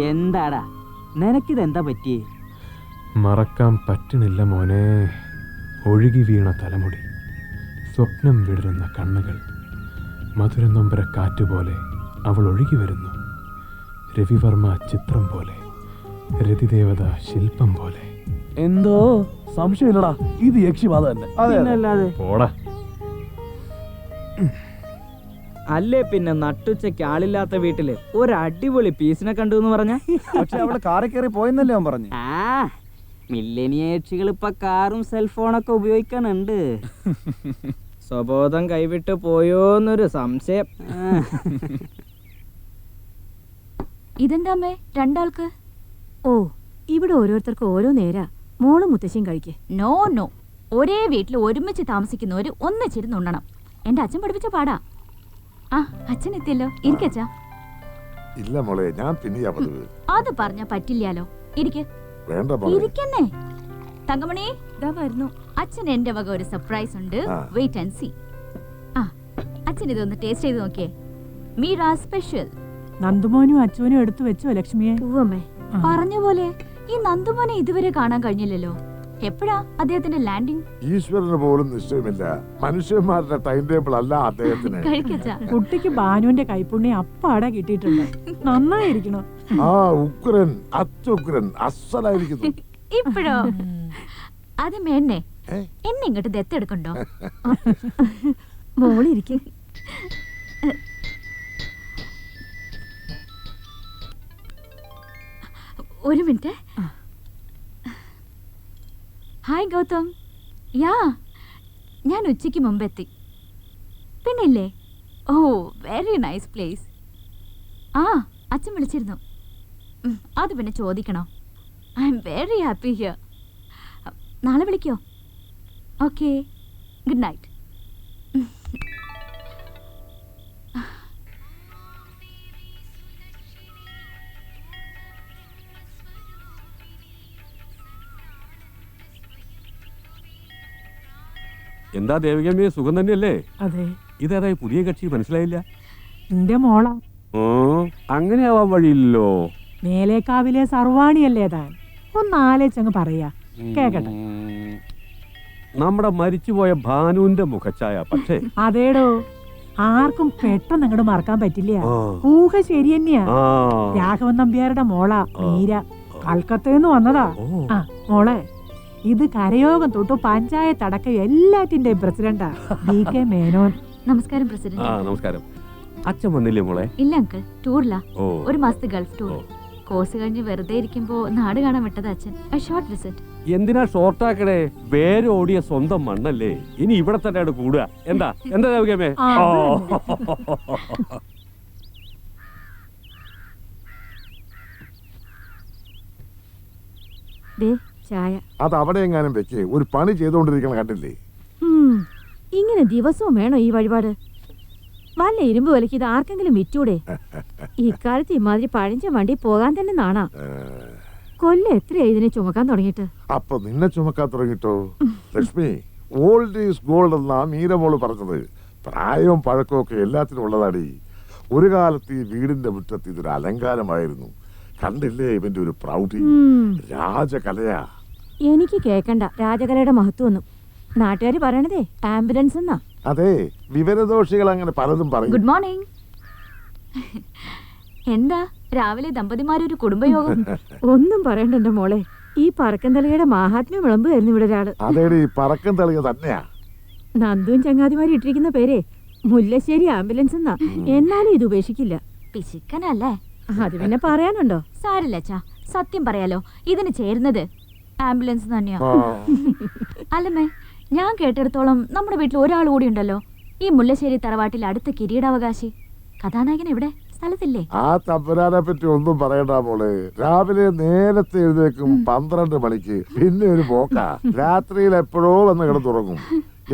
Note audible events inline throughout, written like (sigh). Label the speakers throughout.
Speaker 1: എന്താടാ? നിനക്കിതെന്താ പറ്റിയേ
Speaker 2: മറക്കാൻ പറ്റണില്ല മോനെ. ഒഴുകി വീണ തലമുടി. സ്വപ്നം വിടരുന്ന കണ്ണുകൾ. മധുര നൊമ്പര കാറ്റുപോലെ അവൾ ഒഴുകി വരുന്നു. രവിവർമ്മ ചിത്രം പോലെ. രതിദേവത ശില്പം പോലെ.
Speaker 3: എന്തോ? സംശയമില്ലടാ. ഇത് യക്ഷിബാധ തന്നെ.
Speaker 2: പോടാ.
Speaker 1: അല്ലേ പിന്നെ നട്ടുച്ചയ്ക്ക് ആളില്ലാത്ത വീട്ടിൽ ഒരു അടിപൊളി പീസിനെ കണ്ടു എന്ന് പറഞ്ഞ?
Speaker 3: പക്ഷെ അവിടെ കാറി കയറി പോയെന്നല്ലേ അവൻ പറഞ്ഞു.
Speaker 1: ആ മില്ലേനിയക്ഷികൾ ഇപ്പൊ കാറും സെൽഫോണൊക്കെ ഉപയോഗിക്കാനുണ്ട്. സ്വബോധം കൈവിട്ട് പോയോന്നൊരു സംശയം. ഇതെന്താ
Speaker 4: ഇതെന്താമ്മേ രണ്ടാൾക്ക്?
Speaker 5: ഓ ഇവിടെ ഓരോരുത്തർക്ക് ഓരോ നേരാ. മോളും മുത്തശ്ശിയും കഴിക്കേ.
Speaker 4: No no. ഒരേ വീട്ടിൽ ഒരുമിച്ച് താമസിക്കുന്നവര് ഒന്നിച്ചിരുന്ന് ഉണ്ണണം. എന്റെ അച്ഛൻ പഠിപ്പിച്ച പാടാ. ആ അച്ഛൻ എത്തിയല്ലോ ഇരിക്കച്ചാ
Speaker 6: ഇല്ല മോളെ ഞാൻ പിന്നെയാ പതിവ്.
Speaker 4: അത് പറഞ്ഞ പറ്റില്ലാലോ. ഇരിക്ക്.
Speaker 6: വേണ്ട മോളെ.
Speaker 4: ഇരിക്കന്നേ. തങ്കമണി.
Speaker 5: ഇതാ വരുന്നു.
Speaker 4: അച്ഛൻ എന്റെ വക ഒരു സർപ്രൈസ് ഉണ്ട്.
Speaker 6: ആ.
Speaker 4: വെയിറ്റ് ആൻഡ് സി ആ അച്ഛൻ ഇതൊന്ന് ടേസ്റ്റ് ചെയ്ത് നോക്കിയേ. മീര സ്പെഷ്യൽ
Speaker 7: നന്ദുമോനും അച്ചുവിനും എടുത്തു വെച്ചോ ലക്ഷ്മിയെ?
Speaker 5: പൂവമ്മേ
Speaker 7: ആ.
Speaker 4: പറഞ്ഞ പോലെ ഈ നന്ദുമോനെ ഇതുവരെ കാണാൻ കഴിഞ്ഞില്ലല്ലോ. എപ്പോഴാ അദ്ദേഹത്തിന്റെ ലാൻഡിംഗ്
Speaker 6: ഈശ്വരന് പോലും നിശ്ചയമില്ല. മനുഷ്യന്മാരുടെ ടൈം ടേബിൾ അല്ല അദ്ദേഹത്തിന്
Speaker 7: കുട്ടിക്ക് ബാനുവിന്റെ കൈപ്പുണ്യം അപ്പാടെ കിട്ടിയിട്ടുണ്ട്. നന്നായിരിക്കണം.
Speaker 6: ആ ഉഗ്രൻ അത്യുഗ്രൻ അസലായിരിക്കുന്നു.
Speaker 4: ഇപ്പോഴോ? അത്
Speaker 6: മേന്നെ?
Speaker 4: എന്നെ ഇങ്ങോട്ട് ദത്തെടുക്കണ്ടോ?
Speaker 5: മോളിരിക്കും.
Speaker 4: ഒരു മിനിറ്റ്. ഹായ് ഗൗതം. യാ ഞാൻ ഉച്ചയ്ക്ക് മുമ്പ് എത്തി പിന്നില്ലേ? ഓ വെരി നൈസ് പ്ലേസ് ആ അച്ഛൻ വിളിച്ചിരുന്നു. അത് പിന്നെ ചോദിക്കണോ? I am very happy here നാളെ വിളിക്കോ? ഓക്കെ ഗുഡ് നൈറ്റ്
Speaker 8: എന്താ ദേവികമ്മേ സുഖം തന്നെയല്ലേ?
Speaker 7: അതെ.
Speaker 8: ഇതേതായി പുതിയ കക്ഷി മനസ്സിലായില്ല?
Speaker 7: നിന്റെ മോളാ.
Speaker 8: ഓ അങ്ങനെ ആവാൻ വഴിയില്ലല്ലോ.
Speaker 7: മേലേക്കാവിലെ സർവാണിയല്ലേ താൻ? ഒന്ന് ആലോചിച്ചങ്ങ് പറയാ. കേക്കട്ടെ.
Speaker 8: നമ്മുടെ മരിച്ചുപോയ ഭാനുവിന്റെ മുഖച്ഛായ പക്ഷേ.
Speaker 7: അതേടോ. ആർക്കും പെട്ടെന്ന് അങ്ങോട്ട് മറക്കാൻ പറ്റില്ല. ഊഹ ശരി തന്നെയാ. രാഘവൻ നമ്പ്യാരുടെ മോളാ മീര. കൽക്കത്തേന്ന് വന്നതാ. ആ മോളെ. ഇത് കരയോഗം തൊട്ട് പഞ്ചായത്ത് അടക്കം എല്ലാറ്റിന്റെയും പ്രസിഡന്റാ. D K Menon.
Speaker 4: നമസ്കാരം
Speaker 8: ആ
Speaker 4: പ്രസിഡന്റ്
Speaker 8: നമസ്കാരം. അച്ഛൻ വന്നില്ലേ മോളെ?
Speaker 4: ഇല്ല അങ്കിൾ. ടൂറിലാ.
Speaker 8: ഓ.
Speaker 4: ഒരു മാസത്തെ ഗൾഫ് ടൂർ. കോഴ്സ് കഴിഞ്ഞ് വെറുതെ ഇരിക്കുമ്പോ നാട് കാണാൻ വിട്ടത് അച്ഛൻ. A short visit.
Speaker 8: എന്തിനാ ഷോർട്ടാക്കടേ വേരോടിയ സ്വന്തം മണ്ണല്ലേ? ഇനി ഇവിടെ തന്നെയാണ് കൂടുക. എന്താ? എന്താ ദേവികമ്മേ ഓ. (laughs)
Speaker 5: ദേ ചായ.
Speaker 6: അത് അവിടെ എങ്ങാനും വെച്ച്. ഒരു പണി ചെയ്തുകൊണ്ടിരിക്കണ കണ്ടില്ലേ?
Speaker 5: ഇങ്ങനെ ദിവസവും വേണോ ഈ വഴിപാട്? വല്ല ഇരുമ്പ് വിലക്ക് ഇത് ആർക്കെങ്കിലും വിറ്റൂടെ? (laughs) ഇക്കാലത്ത് ഇമാതിരി പഴഞ്ച വണ്ടി പോകാൻ തന്നെ നാണാ. കൊല്ല എത്രയായി ഇതിനെ ചുമക്കാൻ തുടങ്ങിയിട്ട്?
Speaker 6: അപ്പൊ നിന്നെ ചുമക്കാൻ തുടങ്ങിട്ടോ? ലക്ഷ്മി ഓൾഡ് ഈസ് ഗോൾഡ് എന്നാ മീരമോൾ പറഞ്ഞത്. പ്രായവും പഴക്കവും ഒക്കെ എല്ലാത്തിനും ഉള്ളതാടി. ഒരു കാലത്ത് ഈ വീടിന്റെ മുറ്റത്ത് ഇതൊരു അലങ്കാരമായിരുന്നു. കണ്ടില്ലേ ഇവന്റെ ഒരു പ്രൗഢി? രാജകലയാ.
Speaker 5: എനിക്ക് കേക്കണ്ട. രാജകലയുടെ മഹത്വം ഒന്നും. നാട്ടുകാർ പറയണതേ ആംബുലൻസ് എന്നാ.
Speaker 6: അതെ വിവരദോഷികൾ അങ്ങനെ പലതും പറയും.
Speaker 4: Good morning. എന്താ രാവിലെ ദമ്പതിമാരൊരു കുടുംബയോഗം? (laughs)
Speaker 5: ഒന്നും പറയണ്ട എന്റെ മോളെ. ഈ പറക്കന്തലയുടെ മാഹാത്മ്യം വിളമ്പുമായിരുന്നു ഇവിടെ ഒരാൾ.
Speaker 6: അതേടി പറക്കം തെളിയ തന്നെയാ.
Speaker 5: നന്ദുവും ചങ്ങാതിമാരും ഇട്ടിരിക്കുന്ന പേരെ മുല്ലശ്ശേരി ആംബുലൻസ് എന്നാ. എന്നാലും ഇത് ഉപേക്ഷിക്കില്ല.
Speaker 4: പിശിക്കനല്ലേ?
Speaker 5: അത് പിന്നെ പറയാനുണ്ടോ?
Speaker 4: സാരില്ല സത്യം പറയാലോ. ഇതിന് ചേരുന്നത് ആംബുലൻസ് തന്നെയാ. (laughs) അല്ലമ്മേ ഞാൻ കേട്ടിടത്തോളം നമ്മുടെ വീട്ടിൽ ഒരാൾ കൂടി ഉണ്ടല്ലോ. ഈ മുല്ലശ്ശേരി തറവാട്ടിൽ അടുത്ത കിരീടാവകാശി. കഥാനായകൻ എവിടെ? സ്ഥലത്തില്ലേ?
Speaker 6: ആ തമ്പുരാനെ പറ്റി ഒന്നും പറയണ്ട മോളെ. രാവിലെ നേരത്തെ എഴുന്നേക്കും പന്ത്രണ്ട് മണിക്ക്. പിന്നെ ഒരു പോക്ക. രാത്രിയിൽ എപ്പോഴോ വന്ന് കിടന്നുറങ്ങും.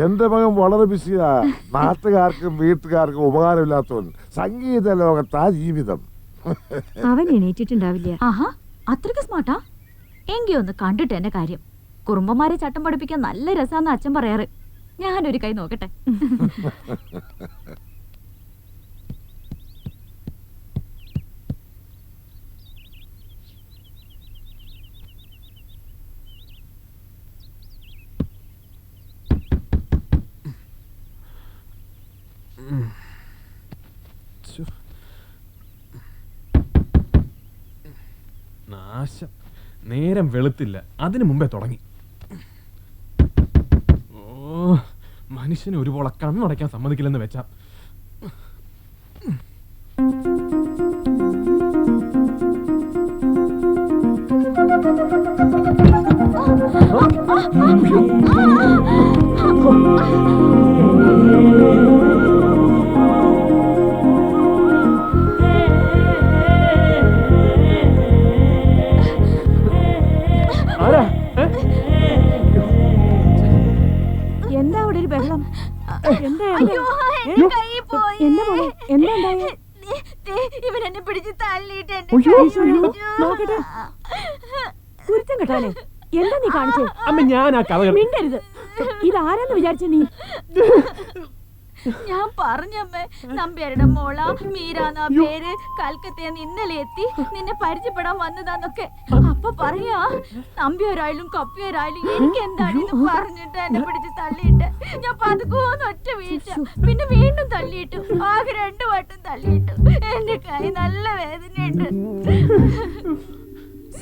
Speaker 6: എന്റെ മകൻ വളരെ ബിസിയാ. നാട്ടുകാർക്കും വീട്ടുകാർക്കും ഉപകാരമില്ലാത്തവൻ. സംഗീത ലോകത്താ ജീവിതം.
Speaker 5: അവൻ എണീറ്റിട്ടുണ്ടാവില്ല.
Speaker 4: ആഹാ അത്രയ്ക്ക് സ്മാർട്ടാ? എങ്കി ഒന്ന് കണ്ടിട്ട് എന്റെ കാര്യം കുറുമ്പന്മാരെ ചട്ടം പഠിപ്പിക്കാൻ നല്ല രസാന്ന് അച്ഛൻ പറയാറ് ഞാനൊരു കൈ നോക്കട്ടെ
Speaker 2: നാശം നേരം വെളുത്തില്ല അതിനു മുമ്പേ തുടങ്ങി ഓ മനുഷ്യന് ഒരുപോലെ കണ്ണടയ്ക്കാൻ സമ്മതിക്കില്ലെന്ന് വെച്ചാ ആരാ
Speaker 5: എന്താ മോളെ? എന്താ
Speaker 4: ഇവൻ എന്നെ പിടിച്ച് തള്ളിയിട്ട്.
Speaker 5: കുരുത്തം കെട്ടാനെ. നീ കാണിച്ചേ?
Speaker 2: അമ്മ ഞാൻ ആ കഥ
Speaker 5: മിണ്ടരുത്. ഇതാരെന്ന് വിചാരിച്ച നീ? (laughs)
Speaker 4: ഞാൻ പറഞ്ഞമ്മേ നമ്പ്യാരുടെ മോള മീരാന്ന പേര്. കൽക്കത്തയിൽ ഇന്നലെ എത്തി നിന്നെ പരിചയപ്പെടാൻ വന്നതാന്നൊക്കെ. അപ്പൊ പറയാ നമ്പ്യാരായാലും കപ്പിയാരായാലും എനിക്ക് എന്താണെന്ന് പറഞ്ഞിട്ട് എന്നെ പിടിച്ച് തള്ളിയിട്ട്. ഞാൻ പതുക്കോന്ന് ഒറ്റ വീഴ്ച. പിന്നെ വീണ്ടും തള്ളിയിട്ടു. ആകെ രണ്ടു വട്ടം തള്ളിയിട്ടു. എന്റെ കൈ നല്ല വേദനയുണ്ട്.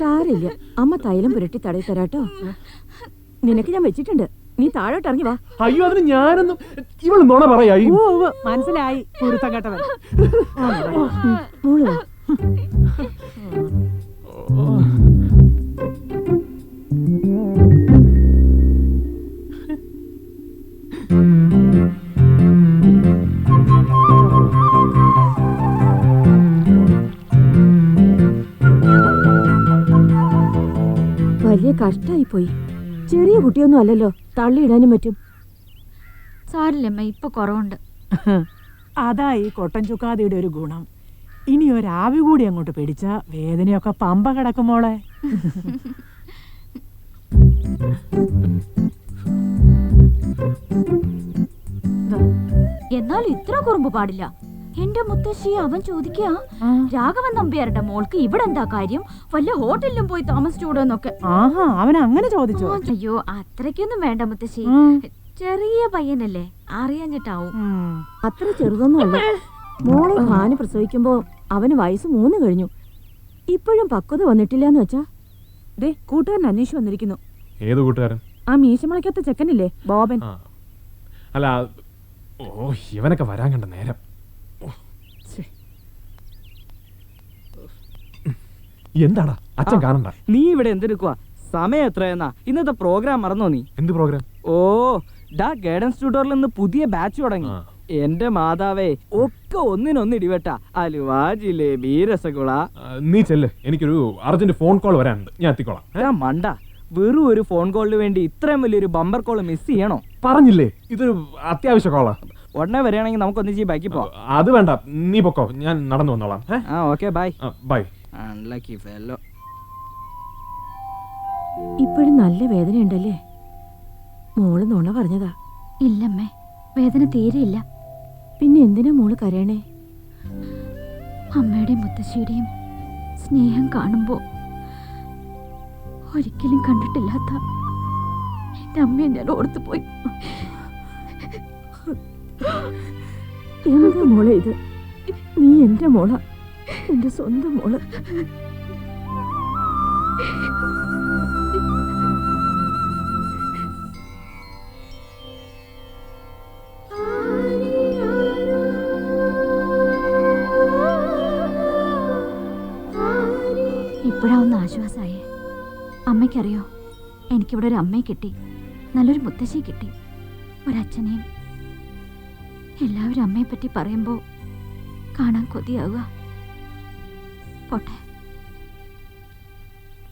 Speaker 5: സാരില്ല അമ്മ തൈലം പുരട്ടി തടയി തരാട്ടോ. നിനക്ക് ഞാൻ വെച്ചിട്ടുണ്ട്. നീ താഴോട്ട് ഇറങ്ങി വാ.
Speaker 2: അയ്യോ അതിന് ഞാനൊന്നും ഇവൾ നുണ പറയാ ഈ-
Speaker 7: ഓ ഉവ്വ്, മനസ്സിലായി. കുരുത്തം കേട്ടവൻ.
Speaker 5: മോൾ വാ.
Speaker 2: ഓ.
Speaker 5: വലിയ കഷ്ടായി പോയി ചെറിയ കുട്ടിയൊന്നും അല്ലല്ലോ. തള്ളിയിടാനും പറ്റും.
Speaker 4: സാരില്ലമ്മ ഇപ്പൊ കുറവുണ്ട്. (laughs)
Speaker 7: അതാ ഈ കൊട്ടൻ ചുക്കാതിയുടെ ഒരു ഗുണം. ഇനി ഒരാവി കൂടി അങ്ങോട്ട് പിടിച്ച വേദനയൊക്കെ പമ്പ കിടക്കുമോളെ (laughs)
Speaker 4: എന്നാൽ ഇത്ര കുറുമ്പ് പാടില്ല. എന്റെ മുത്തശ്ശി അവൻ ചോദിക്കുക രാഘവൻ നമ്പ്യാരുടെ മോൾക്ക് ഇവിടെ എന്താ കാര്യം? വല്ല ഹോട്ടലിലും പോയി താമസിച്ചൂടോന്നൊക്കെ.
Speaker 7: ആഹാ അവൻ അങ്ങനെ ചോദിച്ചു?
Speaker 4: അയ്യോ അത്രയ്ക്കൊന്നും വേണ്ട മുത്തശ്ശി. ചെറിയ പയ്യനല്ലേ അറിയാഞ്ഞിട്ടാവും.
Speaker 5: അത്ര ചെറുതൊന്നും അല്ല മോളെ ഭാന് പ്രസവിക്കുമ്പോ അവന് വയസ്സ് മൂന്ന് കഴിഞ്ഞു. ഇപ്പോഴും പക്വത വന്നിട്ടില്ല എന്ന് വെച്ചാ? ദേ കൂട്ടുകാരൻ അന്വേഷിച്ചു വന്നിരിക്കുന്നു.
Speaker 2: ഏത് കൂട്ടുകാരൻ?
Speaker 5: ആ മീശമളയ്ക്കത്തെ ചെക്കനില്ലേ ബോബൻ.
Speaker 2: അല്ല ഓ ഇവനൊക്കെ വരാൻ കണ്ട നേരം ഓ. എന്താടാ? അച്ഛൻ കാണണ്ട.
Speaker 1: നീ ഇവിടെ എന്തെടുക്കുക സമയം എത്രയെന്നാ? ഇന്നത്തെ പ്രോഗ്രാം മറന്നോ നീ?
Speaker 2: എന്ത് പ്രോഗ്രാം
Speaker 1: ഓ ഡാ ഗൈഡൻസ് ട്യൂട്ടോറിൽ നിന്ന് പുതിയ ബാച്ച് തുടങ്ങി. എന്റെ മാതാവേ ഒക്കെ ഒന്നിനൊന്ന് ഇടിവെട്ട. അലുവ ജിലേബി രസഗുള
Speaker 2: ആ, നീ ചെല്ല്. എനിക്കൊരു അർജന്റ് ഫോൺ കോൾ വരാനുണ്ട്. ഞാൻ എത്തിക്കോളാം.
Speaker 1: ഞാൻ മണ്ട. വെറും ഒരു ഫോൺ കോളിന് വേണ്ടി ഇത്രയും വലിയൊരു ബമ്പർ കോൾ മിസ് ചെയ്യണോ?
Speaker 2: പറഞ്ഞില്ലേ? ഇതൊരു അത്യാവശ്യ കോളാ
Speaker 1: ഉടനെ വരികയാണെങ്കിൽ നമുക്ക് ഒന്നിച്ച് ബാക്കി പോവാം.
Speaker 2: അത് വേണ്ട. നീ പൊക്കോ. ഞാൻ നടന്നു വന്നോളാം.
Speaker 1: ആ okay bye
Speaker 2: bye
Speaker 1: unlucky fellow
Speaker 5: ഇപ്പോഴും നല്ല വേദനയുണ്ടല്ലേ? മോൾ നുണ പറഞ്ഞതാ.
Speaker 4: ഇല്ലമ്മേ വേദന തീരെയില്ല.
Speaker 5: പിന്നെ എന്തിനാ മോൾ കരയണേ?
Speaker 4: അമ്മയുടെയും മുത്തശ്ശിയുടെയും സ്നേഹം കാണുമ്പോ ഒരിക്കലും കണ്ടിട്ടില്ലാത്ത എന്റെ അമ്മയെ ഞാൻ ഓർത്തു പോയി.
Speaker 5: എന്താ മോളെ ഇത്? നീ എന്റെ മോള. എന്റെ സ്വന്തം മോൾ.
Speaker 4: ഇപ്പോഴാ ഒന്ന് അമ്മയ്ക്കറിയോ എനിക്കിവിടെ ഒരു അമ്മയെ കിട്ടി. നല്ലൊരു മുത്തശ്ശിയെ കിട്ടി. ഒരച്ഛനെയും. എല്ലാവരും അമ്മയെ പറ്റി പറയുമ്പോൾ കാണാൻ കൊതിയാവുക. போட்டேன்